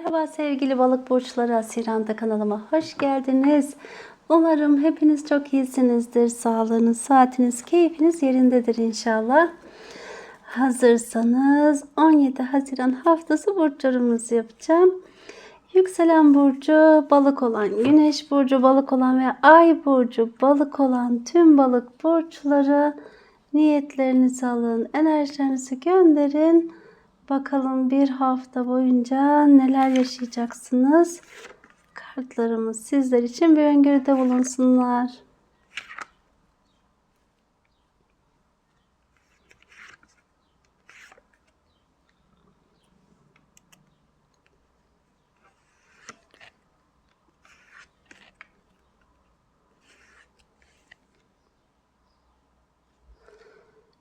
Merhaba sevgili balık burçları Asiranda kanalıma hoş geldiniz. Umarım hepiniz çok iyisinizdir. Sağlığınız, saatiniz, keyfiniz yerindedir inşallah. Hazırsanız 17 Haziran haftası burçlarımızı yapacağım. Yükselen burcu balık olan, güneş burcu balık olan ve ay burcu balık olan tüm balık burçları niyetlerinizi alın, enerjilerinizi gönderin. Bakalım bir hafta boyunca neler yaşayacaksınız? Kartlarımız sizler için bir öngörüde bulunsunlar.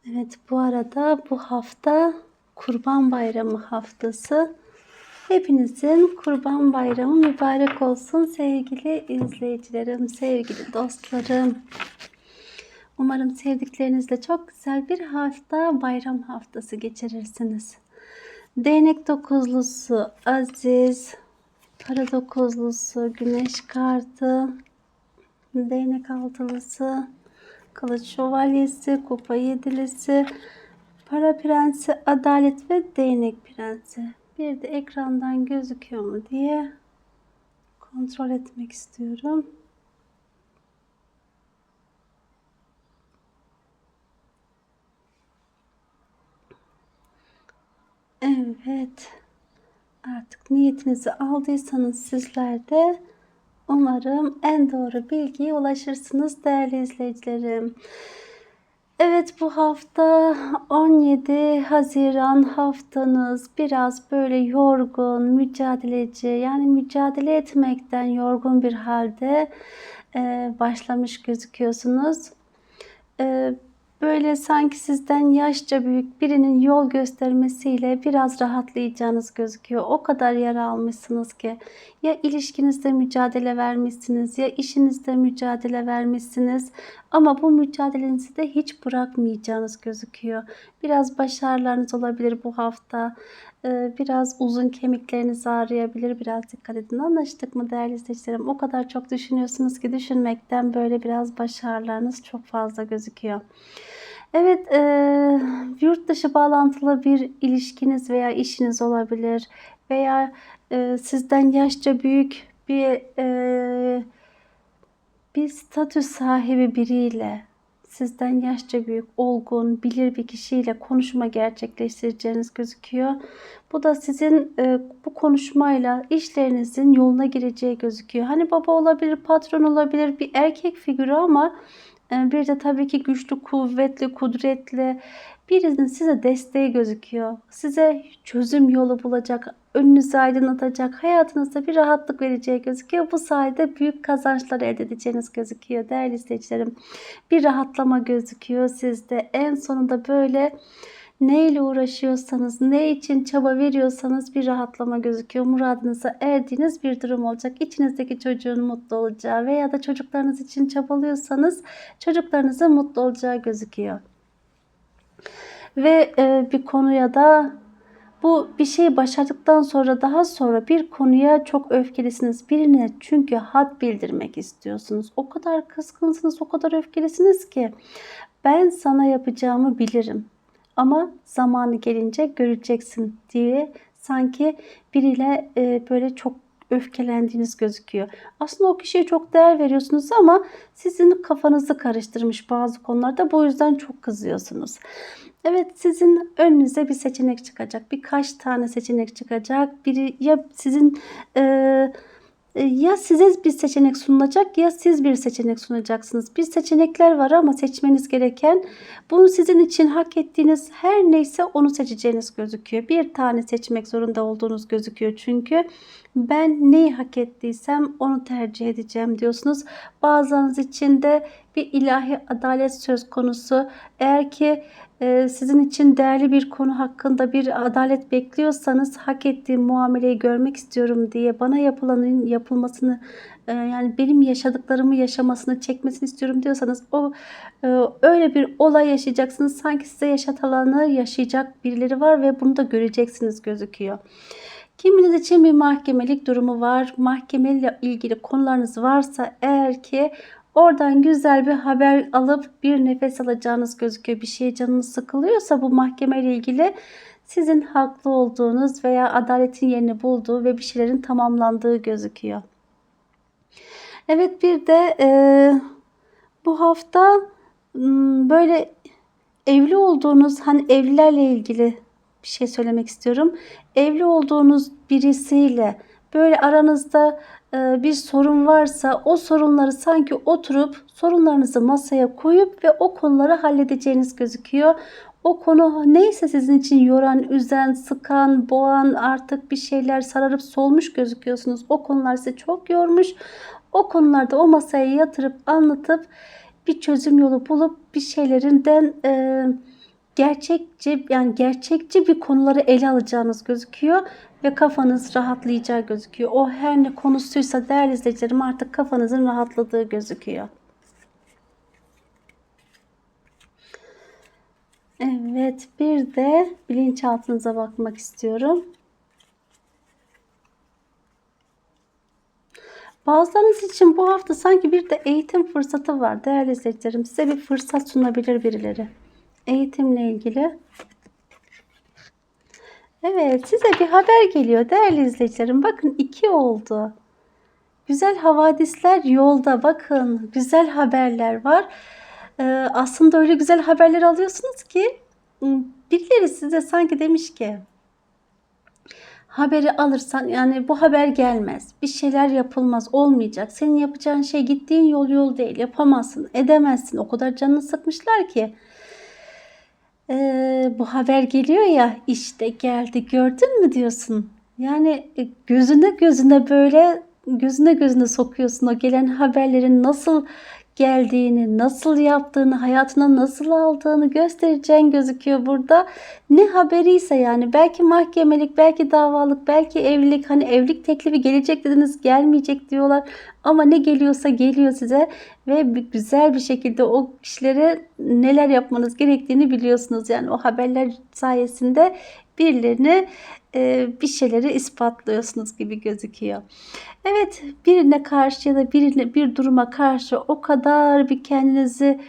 Evet bu arada bu hafta Kurban Bayramı haftası. Hepinizin Kurban Bayramı mübarek olsun sevgili izleyicilerim, sevgili dostlarım. Umarım sevdiklerinizle çok güzel bir hafta, bayram haftası geçirirsiniz. Değnek dokuzlusu Aziz, para dokuzlusu Güneş kartı, değnek altılısı, kılıç şövalyesi, kupa yedilisi, Para prensi, adalet ve değnek prensi. Bir de ekrandan gözüküyor mu diye kontrol etmek istiyorum. Evet. Artık niyetinizi aldıysanız sizler de umarım en doğru bilgiye ulaşırsınız değerli izleyicilerim. Evet bu hafta 17 Haziran haftanız biraz böyle yorgun, mücadeleci yani mücadele etmekten yorgun bir halde başlamış gözüküyorsunuz. Böyle sanki sizden yaşça büyük birinin yol göstermesiyle biraz rahatlayacağınız gözüküyor. O kadar yara almışsınız ki ya ilişkinizde mücadele vermişsiniz ya işinizde mücadele vermişsiniz ama bu mücadelenizi de hiç bırakmayacağınız gözüküyor. Biraz başarılarınız olabilir bu hafta. Ee, biraz uzun kemikleriniz ağrıyabilir. Biraz dikkat edin. Anlaştık mı değerli izleyicilerim? O kadar çok düşünüyorsunuz ki düşünmekten böyle biraz başarılarınız çok fazla gözüküyor. Evet, e, yurt dışı bağlantılı bir ilişkiniz veya işiniz olabilir veya e, sizden yaşça büyük bir e, bir statü sahibi biriyle sizden yaşça büyük, olgun, bilir bir kişiyle konuşma gerçekleştireceğiniz gözüküyor. Bu da sizin e, bu konuşmayla işlerinizin yoluna gireceği gözüküyor. Hani baba olabilir, patron olabilir, bir erkek figürü ama e, bir de tabii ki güçlü, kuvvetli, kudretli birinin size desteği gözüküyor. Size çözüm yolu bulacak, önünüzü aydınlatacak, hayatınızda bir rahatlık vereceği gözüküyor. Bu sayede büyük kazançlar elde edeceğiniz gözüküyor değerli izleyicilerim. Bir rahatlama gözüküyor sizde. En sonunda böyle neyle uğraşıyorsanız, ne için çaba veriyorsanız bir rahatlama gözüküyor. Muradınıza erdiğiniz bir durum olacak. İçinizdeki çocuğun mutlu olacağı veya da çocuklarınız için çabalıyorsanız çocuklarınızın mutlu olacağı gözüküyor. Ve e, bir konuya da bu bir şeyi başardıktan sonra daha sonra bir konuya çok öfkelisiniz. Birine çünkü had bildirmek istiyorsunuz. O kadar kızgınsınız, o kadar öfkelisiniz ki ben sana yapacağımı bilirim. Ama zamanı gelince göreceksin diye sanki biriyle e, böyle çok öfkelendiğiniz gözüküyor. Aslında o kişiye çok değer veriyorsunuz ama sizin kafanızı karıştırmış bazı konularda. Bu yüzden çok kızıyorsunuz. Evet sizin önünüze bir seçenek çıkacak. Birkaç tane seçenek çıkacak. Biri ya sizin e, ya size bir seçenek sunulacak ya siz bir seçenek sunacaksınız. Bir seçenekler var ama seçmeniz gereken bunu sizin için hak ettiğiniz her neyse onu seçeceğiniz gözüküyor. Bir tane seçmek zorunda olduğunuz gözüküyor çünkü ben neyi hak ettiysem onu tercih edeceğim diyorsunuz. Bazılarınız için de bir ilahi adalet söz konusu. Eğer ki e, sizin için değerli bir konu hakkında bir adalet bekliyorsanız hak ettiğim muameleyi görmek istiyorum diye bana yapılanın yapılmasını e, yani benim yaşadıklarımı yaşamasını çekmesini istiyorum diyorsanız o e, öyle bir olay yaşayacaksınız. Sanki size yaşatılanı yaşayacak birileri var ve bunu da göreceksiniz gözüküyor. Kiminiz için bir mahkemelik durumu var. Mahkemeyle ilgili konularınız varsa eğer ki oradan güzel bir haber alıp bir nefes alacağınız gözüküyor. Bir şeye canınız sıkılıyorsa bu mahkemeyle ilgili sizin haklı olduğunuz veya adaletin yerini bulduğu ve bir şeylerin tamamlandığı gözüküyor. Evet bir de e, bu hafta böyle evli olduğunuz hani evlilerle ilgili bir şey söylemek istiyorum. Evli olduğunuz birisiyle böyle aranızda bir sorun varsa o sorunları sanki oturup sorunlarınızı masaya koyup ve o konuları halledeceğiniz gözüküyor. O konu neyse sizin için yoran, üzen, sıkan, boğan artık bir şeyler sararıp solmuş gözüküyorsunuz. O konular sizi çok yormuş. O konularda o masaya yatırıp anlatıp bir çözüm yolu bulup bir şeylerinden e, gerçekçi yani gerçekçi bir konuları ele alacağınız gözüküyor ve kafanız rahatlayacağı gözüküyor. O her ne konusuysa değerli izleyicilerim artık kafanızın rahatladığı gözüküyor. Evet, bir de bilinçaltınıza bakmak istiyorum. Bazılarınız için bu hafta sanki bir de eğitim fırsatı var değerli izleyicilerim. Size bir fırsat sunabilir birileri. Eğitimle ilgili. Evet, size bir haber geliyor değerli izleyicilerim. Bakın iki oldu. Güzel havadisler yolda. Bakın güzel haberler var. Ee, aslında öyle güzel haberler alıyorsunuz ki birileri size sanki demiş ki haberi alırsan yani bu haber gelmez. Bir şeyler yapılmaz, olmayacak. Senin yapacağın şey gittiğin yol yol değil. Yapamazsın, edemezsin. O kadar canını sıkmışlar ki. Ee, bu haber geliyor ya işte geldi gördün mü diyorsun. Yani e, gözüne gözüne böyle gözüne gözüne sokuyorsun o gelen haberlerin nasıl geldiğini, nasıl yaptığını, hayatına nasıl aldığını göstereceğin gözüküyor burada. Ne haberiyse yani belki mahkemelik, belki davalık, belki evlilik. Hani evlilik teklifi gelecek dediniz gelmeyecek diyorlar. Ama ne geliyorsa geliyor size ve güzel bir şekilde o kişilere neler yapmanız gerektiğini biliyorsunuz. Yani o haberler sayesinde birilerini e, bir şeyleri ispatlıyorsunuz gibi gözüküyor. Evet birine karşı ya da birine bir duruma karşı o kadar bir kendinizi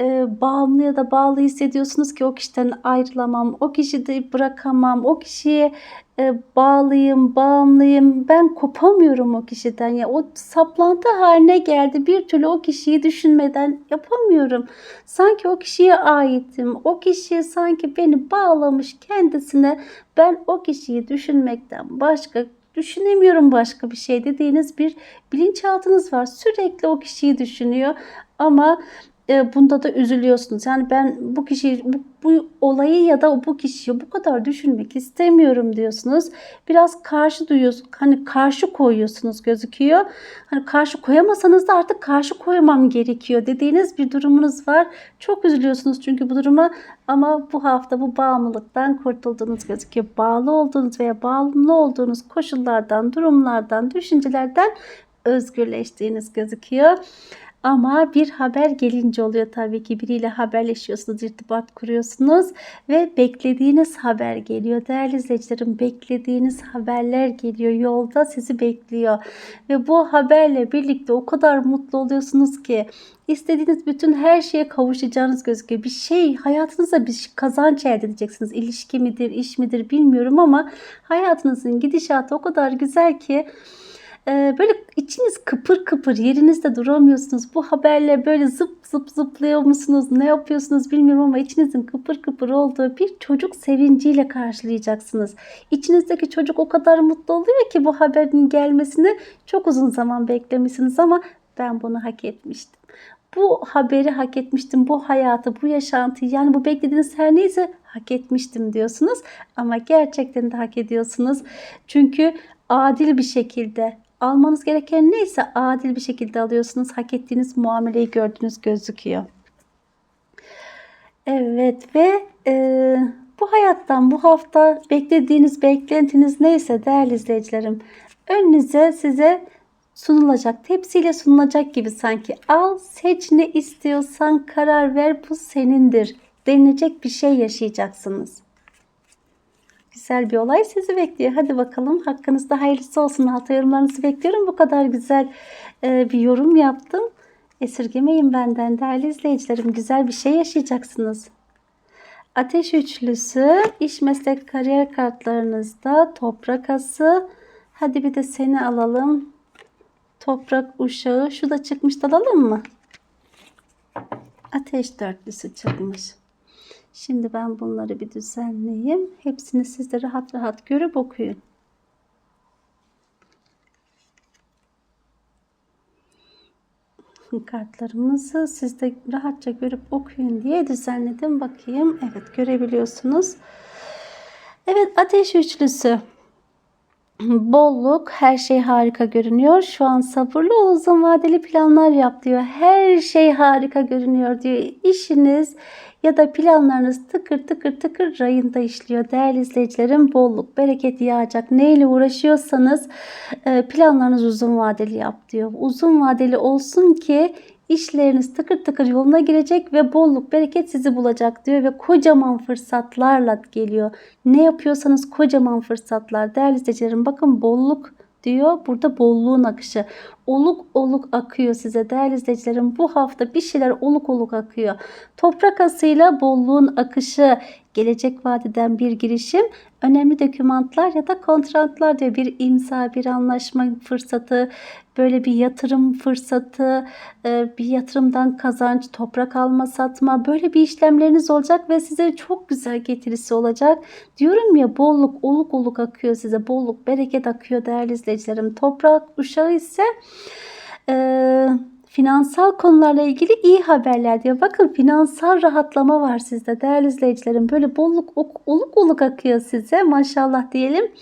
e, bağımlı ya da bağlı hissediyorsunuz ki o kişiden ayrılamam, o kişiyi bırakamam, o kişiye e, bağlıyım, bağımlıyım, ben kopamıyorum o kişiden. Ya o saplantı haline geldi. Bir türlü o kişiyi düşünmeden yapamıyorum. Sanki o kişiye aitim. O kişi sanki beni bağlamış kendisine. Ben o kişiyi düşünmekten başka düşünemiyorum başka bir şey dediğiniz bir bilinçaltınız var. Sürekli o kişiyi düşünüyor ama e, bunda da üzülüyorsunuz. Yani ben bu kişiyi bu, bu olayı ya da bu kişiyi bu kadar düşünmek istemiyorum diyorsunuz. Biraz karşı duyuyorsunuz. Hani karşı koyuyorsunuz gözüküyor. Hani karşı koyamasanız da artık karşı koymam gerekiyor dediğiniz bir durumunuz var. Çok üzülüyorsunuz çünkü bu duruma ama bu hafta bu bağımlılıktan kurtulduğunuz gözüküyor. Bağlı olduğunuz veya bağımlı olduğunuz koşullardan, durumlardan, düşüncelerden özgürleştiğiniz gözüküyor. Ama bir haber gelince oluyor tabii ki biriyle haberleşiyorsunuz, irtibat kuruyorsunuz ve beklediğiniz haber geliyor. Değerli izleyicilerim beklediğiniz haberler geliyor. Yolda sizi bekliyor. Ve bu haberle birlikte o kadar mutlu oluyorsunuz ki istediğiniz bütün her şeye kavuşacağınız gözüküyor. Bir şey hayatınızda bir kazanç elde edeceksiniz. İlişki midir, iş midir bilmiyorum ama hayatınızın gidişatı o kadar güzel ki ee, böyle içiniz kıpır kıpır yerinizde duramıyorsunuz. Bu haberle böyle zıp zıp zıplıyor musunuz? Ne yapıyorsunuz bilmiyorum ama içinizin kıpır kıpır olduğu bir çocuk sevinciyle karşılayacaksınız. İçinizdeki çocuk o kadar mutlu oluyor ki bu haberin gelmesini çok uzun zaman beklemişsiniz ama ben bunu hak etmiştim. Bu haberi hak etmiştim, bu hayatı, bu yaşantıyı yani bu beklediğiniz her neyse hak etmiştim diyorsunuz. Ama gerçekten de hak ediyorsunuz. Çünkü adil bir şekilde almanız gereken neyse adil bir şekilde alıyorsunuz. Hak ettiğiniz muameleyi gördüğünüz gözüküyor. Evet ve e, bu hayattan bu hafta beklediğiniz beklentiniz neyse değerli izleyicilerim önünüze size sunulacak tepsiyle sunulacak gibi sanki al seç ne istiyorsan karar ver bu senindir denilecek bir şey yaşayacaksınız. Güzel bir olay sizi bekliyor. Hadi bakalım hakkınızda hayırlısı olsun. Altı yorumlarınızı bekliyorum. Bu kadar güzel e, bir yorum yaptım. Esirgemeyin benden değerli izleyicilerim. Güzel bir şey yaşayacaksınız. Ateş üçlüsü, iş meslek kariyer kartlarınızda toprak ası. Hadi bir de seni alalım. Toprak uşağı. Şu da çıkmış da alalım mı? Ateş dörtlüsü çıkmış. Şimdi ben bunları bir düzenleyeyim. Hepsini siz de rahat rahat görüp okuyun. Kartlarımızı siz de rahatça görüp okuyun diye düzenledim. Bakayım. Evet görebiliyorsunuz. Evet ateş üçlüsü. Bolluk, her şey harika görünüyor. Şu an sabırlı uzun vadeli planlar yap diyor. Her şey harika görünüyor diyor. İşiniz ya da planlarınız tıkır tıkır tıkır rayında işliyor. Değerli izleyicilerim bolluk, bereket yağacak. Neyle uğraşıyorsanız e, planlarınız uzun vadeli yap diyor. Uzun vadeli olsun ki işleriniz tıkır tıkır yoluna girecek ve bolluk, bereket sizi bulacak diyor ve kocaman fırsatlarla geliyor. Ne yapıyorsanız kocaman fırsatlar. Değerli izleyicilerim bakın bolluk diyor. Burada bolluğun akışı. Oluk oluk akıyor size değerli izleyicilerim. Bu hafta bir şeyler oluk oluk akıyor. Toprak asıyla bolluğun akışı, gelecek vadeden bir girişim, önemli dokümantlar ya da kontratlar diyor. Bir imza, bir anlaşma fırsatı, böyle bir yatırım fırsatı, e, bir yatırımdan kazanç, toprak alma satma böyle bir işlemleriniz olacak ve size çok güzel getirisi olacak. Diyorum ya bolluk oluk oluk akıyor size bolluk bereket akıyor değerli izleyicilerim. Toprak uşağı ise e, finansal konularla ilgili iyi haberler diyor. Bakın finansal rahatlama var sizde değerli izleyicilerim. Böyle bolluk oluk oluk akıyor size maşallah diyelim.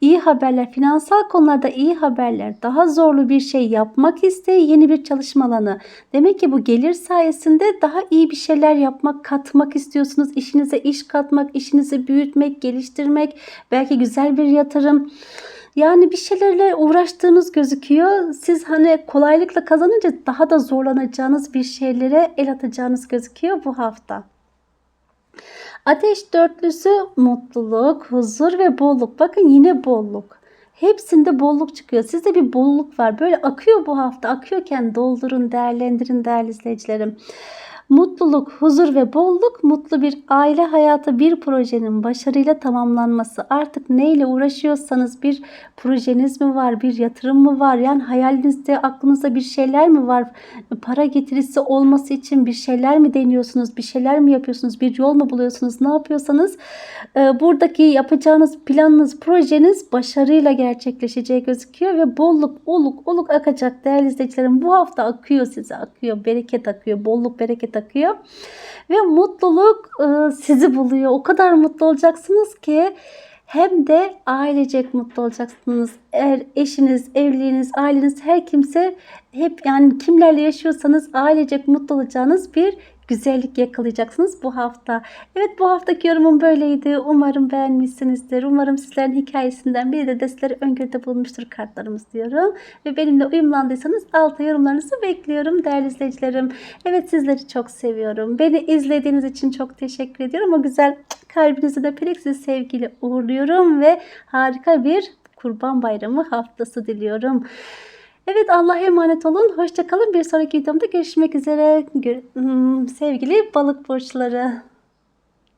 İyi haberler, finansal konularda iyi haberler, daha zorlu bir şey yapmak isteği, yeni bir çalışma alanı. Demek ki bu gelir sayesinde daha iyi bir şeyler yapmak, katmak istiyorsunuz. İşinize iş katmak, işinizi büyütmek, geliştirmek, belki güzel bir yatırım. Yani bir şeylerle uğraştığınız gözüküyor. Siz hani kolaylıkla kazanınca daha da zorlanacağınız bir şeylere el atacağınız gözüküyor bu hafta. Ateş dörtlüsü mutluluk, huzur ve bolluk. Bakın yine bolluk. Hepsinde bolluk çıkıyor. Sizde bir bolluk var. Böyle akıyor bu hafta. Akıyorken doldurun, değerlendirin değerli izleyicilerim. Mutluluk, huzur ve bolluk, mutlu bir aile hayatı bir projenin başarıyla tamamlanması. Artık neyle uğraşıyorsanız bir projeniz mi var, bir yatırım mı var? Yani hayalinizde, aklınızda bir şeyler mi var? Para getirisi olması için bir şeyler mi deniyorsunuz? Bir şeyler mi yapıyorsunuz? Bir yol mu buluyorsunuz? Ne yapıyorsanız e, buradaki yapacağınız planınız, projeniz başarıyla gerçekleşeceği gözüküyor ve bolluk, oluk, oluk akacak değerli izleyicilerim. Bu hafta akıyor size, akıyor. Bereket akıyor, bolluk, bereket akıyor. Ve mutluluk e, sizi buluyor. O kadar mutlu olacaksınız ki hem de ailecek mutlu olacaksınız. Eğer eşiniz, evliliğiniz, aileniz her kimse hep yani kimlerle yaşıyorsanız ailecek mutlu olacağınız bir güzellik yakalayacaksınız bu hafta. Evet bu haftaki yorumum böyleydi. Umarım beğenmişsinizdir. Umarım sizlerin hikayesinden biri de, sizlere öngörüde bulmuştur kartlarımız diyorum. Ve benimle uyumlandıysanız alta yorumlarınızı bekliyorum değerli izleyicilerim. Evet sizleri çok seviyorum. Beni izlediğiniz için çok teşekkür ediyorum. O güzel kalbinizi de sizi sevgili uğurluyorum ve harika bir Kurban Bayramı haftası diliyorum. Evet Allah'a emanet olun. Hoşçakalın. Bir sonraki videomda görüşmek üzere. Hmm, sevgili balık burçları.